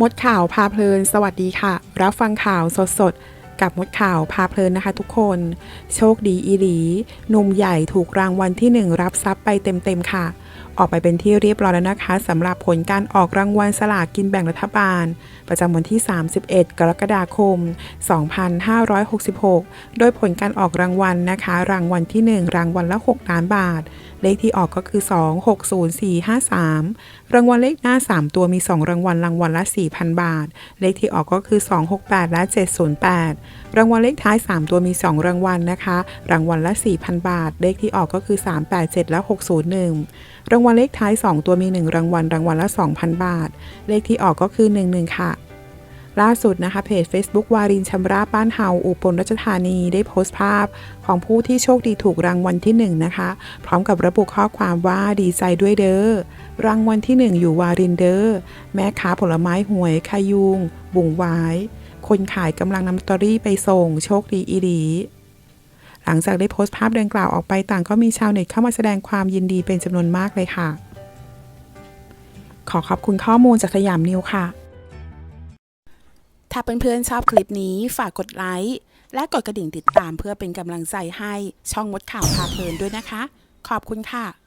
มดข่าวพาเพลิน สวัสดีค่ะ รับฟังข่าวสดๆกับมดข่าวพาเพลินนะคะทุกคน โชคดีอีหลีหนุ่มใหญ่ถูกรางวัลที่หนึ่งรับทรัพย์ไปเต็มๆค่ะออกไปเป็นที่เรียบร้อยแล้วนะคะสำหรับผลการออกรางวัลสลากกินแบ่งรัฐบาล ประจำวันที่ 31 กรกฎาคม 2566 โดยผลการออกรางวัลนะคะ รางวัลที่ 1 รางวัลละ 6 ล้านบาท เลขที่ออกก็คือ 260453 รางวัลเลขหน้า 3 ตัวมี 2 รางวัลรางวัลละ 4,000 บาท เลขที่ออกก็คือ 268 และ 708 รางวัลเลขท้าย 3 ตัวมี 2 รางวัลนะคะ รางวัลละ 4,000 บาท เลขที่ออกก็คือ 387 และ 601 รางวัลเลขท้าย 2 ตัวมี 1 รางวัล รางวัลละ 2,000 บาท เลขที่ออกก็คือ 11 ค่ะ ล่าสุดนะคะเพจ Facebook วารินชำราบ้านเฮาอุบลราชธานีได้โพสต์ภาพของผู้ที่โชคดีถูกรางวัลที่ 1 นะคะ พร้อมกับระบุข้อความว่าดีใจด้วยเด้อรางวัลที่ 1 อยู่วารินเด้อแม่ค้าผลไม้หวยคายุง บุ่งหวาย คนขายกำลังนำตเตอรี่ไปส่ง โชคดีอีหลี หลังจากได้โพสต์ภาพดังกล่าวออกไปต่างก็มีชาวเน็ตเข้ามาแสดงความยินดีเป็นจำนวนมากเลยค่ะ ขอขอบคุณข้อมูลจากสยามนิวค่ะ ถ้าเพื่อนๆชอบคลิปนี้ฝากกดไลค์และกดกระดิ่งติดตามเพื่อเป็นกำลังใจให้ช่องมดข่าวพาเพลินด้วยนะคะ ขอบคุณค่ะ